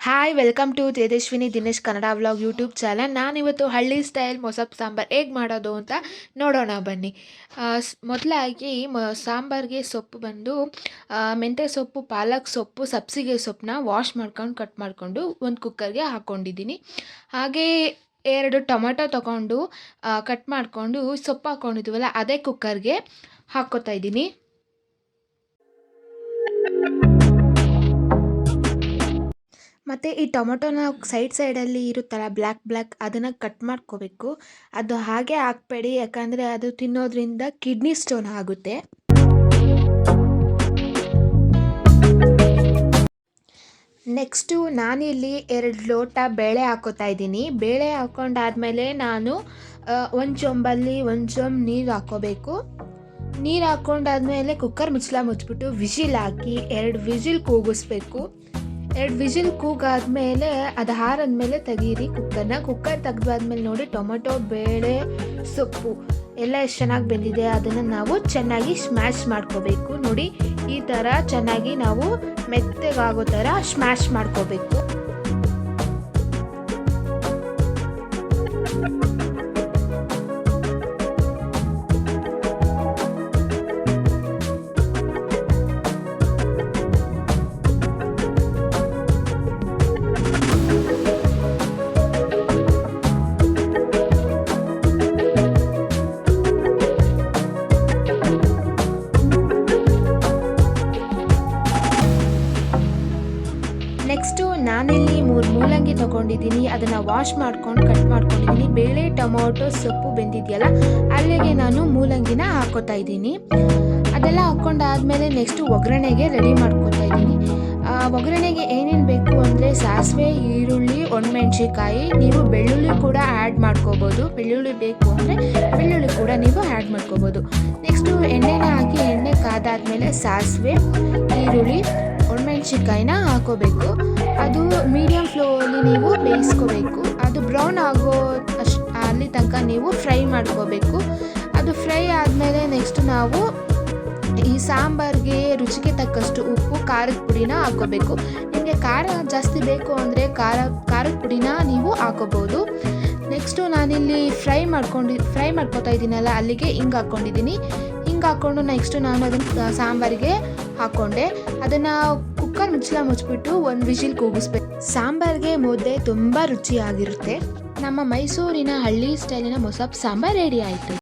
Hi welcome to Tejaswini Dinesh Kannada vlog YouTube channel ನಾನಿವತ್ತು ಹಳ್ಳಿ style ಮೊಸಪ್ sambar ಹೇಗೆ ಮಾಡೋದು ಅಂತ ನೋಡೋಣ ಬನ್ನಿ. ಮೊದಲಾಗಿ ಮ, ಸಾಂಬಾರಿಗೆ ಸೊಪ್ಪು ಬಂದು ಮೆಂತ್ಯ ಸೊಪ್ಪು, ಪಾಲಕ್ ಸೊಪ್ಪು, ಸಬ್ಸಿಗೆ ಸೊಪ್ಪನ್ನ ವಾಶ್ ಮಾಡ್ಕೊಂಡು ಕಟ್ ಮಾಡಿಕೊಂಡು ಒಂದು ಕುಕ್ಕರ್ಗೆ ಹಾಕ್ಕೊಂಡಿದ್ದೀನಿ ಹಾಗೇ ಎರಡು ಟೊಮೆಟೊ ತಗೊಂಡು ಕಟ್ ಮಾಡಿಕೊಂಡು ಸೊಪ್ಪು ಹಾಕ್ಕೊಂಡಿದ್ದೀವಲ್ಲ ಅದೇ ಕುಕ್ಕರ್ಗೆ ಹಾಕ್ಕೋತಾ ಇದ್ದೀನಿ. ಮತ್ತು ಈ ಟೊಮೊಟೊನ ಸೈಡ್ ಸೈಡಲ್ಲಿ ಇರುತ್ತಲ್ಲ ಬ್ಲ್ಯಾಕ್ ಬ್ಲ್ಯಾಕ್ ಅದನ್ನು ಕಟ್ ಮಾಡ್ಕೋಬೇಕು. ಅದು ಹಾಗೆ ಹಾಕ್ಬೇಡಿ, ಯಾಕಂದರೆ ಅದು ತಿನ್ನೋದ್ರಿಂದ ಕಿಡ್ನಿ ಸ್ಟೋನ್ ಆಗುತ್ತೆ. ನೆಕ್ಸ್ಟು ನಾನಿಲ್ಲಿ ಎರಡು ಲೋಟ ಬೇಳೆ ಹಾಕೋತಾ ಇದ್ದೀನಿ. ಬೇಳೆ ಹಾಕ್ಕೊಂಡಾದ್ಮೇಲೆ ನಾನು ಒಂದು ಚೊಂಬಲ್ಲಿ ಒಂದು ಚೊಂಬ್ ನೀರು ಹಾಕ್ಕೋಬೇಕು ನೀರು ಹಾಕೊಂಡಾದ್ಮೇಲೆ ಕುಕ್ಕರ್ ಮುಚ್ಚಳ ಮುಚ್ಚಿಬಿಟ್ಟು ವಿಜಿಲ್ ಹಾಕಿ ಎರಡು ವಿಜಿಲ್ ಕೂಗಿಸ್ಬೇಕು. ಎರಡು ವಿಜಿಲ್ ಕೂಗಾದ್ಮೇಲೆ ಅದು ಮೇಲೆ ತೆಗೀರಿ. ಕುಕ್ಕರ್ನ ಕುಕ್ಕರ್ ತೆಗ್ದಾದ್ಮೇಲೆ ನೋಡಿ ಟೊಮೆಟೊ, ಬೇಳೆ, ಸೊಪ್ಪು ಎಲ್ಲ ಎಷ್ಟು ಚೆನ್ನಾಗಿ ಬೆಂದಿದೆ ಅದನ್ನು ನಾವು ಚೆನ್ನಾಗಿ ಸ್ಮ್ಯಾಶ್ ಮಾಡ್ಕೋಬೇಕು. ನೋಡಿ ಈ ಥರ ಚೆನ್ನಾಗಿ ನಾವು ಮೆತ್ತಗಾಗೋ ಥರ ಸ್ಮ್ಯಾಶ್ ಮಾಡ್ಕೋಬೇಕು. ನೆಕ್ಸ್ಟು ನಾನಿಲ್ಲಿ ಮೂರು ಮೂಲಂಗಿ ತೊಗೊಂಡಿದ್ದೀನಿ. ಅದನ್ನು ವಾಶ್ ಮಾಡ್ಕೊಂಡು ಕಟ್ ಮಾಡ್ಕೊಂಡಿದ್ದೀನಿ. ಬೇಳೆ, ಟೊಮೊಟೊ, ಸೊಪ್ಪು ಬೆಂದಿದೆಯಲ್ಲ, ಅಲ್ಲಿಗೆ ನಾನು ಮೂಲಂಗಿನ ಹಾಕೋತಾ ಇದ್ದೀನಿ. ಅದೆಲ್ಲ ಹಾಕ್ಕೊಂಡಾದ್ಮೇಲೆ ನೆಕ್ಸ್ಟು ಒಗ್ಗರಣೆಗೆ ರೆಡಿ ಮಾಡ್ಕೊತಾ ಇದ್ದೀನಿ. ಒಗ್ಗರಣೆಗೆ ಏನೇನು ಬೇಕು ಅಂದರೆ ಸಾಸಿವೆ, ಈರುಳ್ಳಿ ಒಣಮೆಣ್ಸಿಕಾಯಿ ನೀವು ಬೆಳ್ಳುಳ್ಳಿ ಕೂಡ ಆ್ಯಡ್ ಮಾಡ್ಕೋಬೋದು. ಬೆಳ್ಳುಳ್ಳಿ ಬೇಕು ಅಂದರೆ ಬೆಳ್ಳುಳ್ಳಿ ಕೂಡ ನೀವು ಆ್ಯಡ್ ಮಾಡ್ಕೋಬೋದು. ನೆಕ್ಸ್ಟು ಎಣ್ಣೆನ ಹಾಕಿ, ಎಣ್ಣೆ ಕಾದಾದ್ಮೇಲೆ ಸಾಸಿವೆ ಒಣಮೆಣ್ಸಿಕಾಯಿನ ಹಾಕೋಬೇಕು. ಅದು ಮೀಡಿಯಮ್ ಫ್ಲೋಲಿ ನೀವು ಬೇಯಿಸ್ಕೋಬೇಕು. ಅದು ಬ್ರೌನ್ ಆಗೋ ಅಷ್ಟು ಅಲ್ಲಿ ತನಕ ನೀವು ಫ್ರೈ ಮಾಡ್ಕೋಬೇಕು. ಅದು ಫ್ರೈ ಆದಮೇಲೆ ನೆಕ್ಸ್ಟ್ ನಾವು ಈ ಸಾಂಬಾರಿಗೆ ರುಚಿಗೆ ತಕ್ಕಷ್ಟು ಉಪ್ಪು, ಖಾರದ ಪುಡಿನ ಹಾಕೋಬೇಕು. ನಿಮಗೆ ಖಾರ ಜಾಸ್ತಿ ಬೇಕು ಅಂದರೆ ಖಾರ, ಖಾರದ ಪುಡಿನ ನೀವು ಹಾಕೋಬೋದು. ನೆಕ್ಸ್ಟು ನಾನಿಲ್ಲಿ ಫ್ರೈ ಮಾಡ್ಕೊಂಡು ಫ್ರೈ ಮಾಡ್ಕೊತಾ ಇದ್ದೀನಲ್ಲ, ಅಲ್ಲಿಗೆ ಹಿಂಗೆ ಹಾಕ್ಕೊಂಡಿದ್ದೀನಿ ಹಿಂಗೆ ಹಾಕ್ಕೊಂಡು ನೆಕ್ಸ್ಟು ನಾನು ಅದನ್ನು ಸಾಂಬಾರಿಗೆ ಹಾಕ್ಕೊಂಡೆ ಅದನ್ನು ಕುಕ್ಕರ್ ಮುಚ್ಚಳ ಮುಚ್ಚಿಬಿಟ್ಟು ಒಂದು ವಿಜಿಲ್ ಕೂಗಿಸ್ಬೇಕು. ಸಾಂಬಾರ್ಗೆ ಮುದ್ದೆ ತುಂಬ ರುಚಿಯಾಗಿರುತ್ತೆ. ನಮ್ಮ ಮೈಸೂರಿನ ಹಳ್ಳಿ ಸ್ಟೈಲಿನ ಮೊಸಪ್ ಸಾಂಬಾರ್ ರೆಡಿ ಆಯಿತು.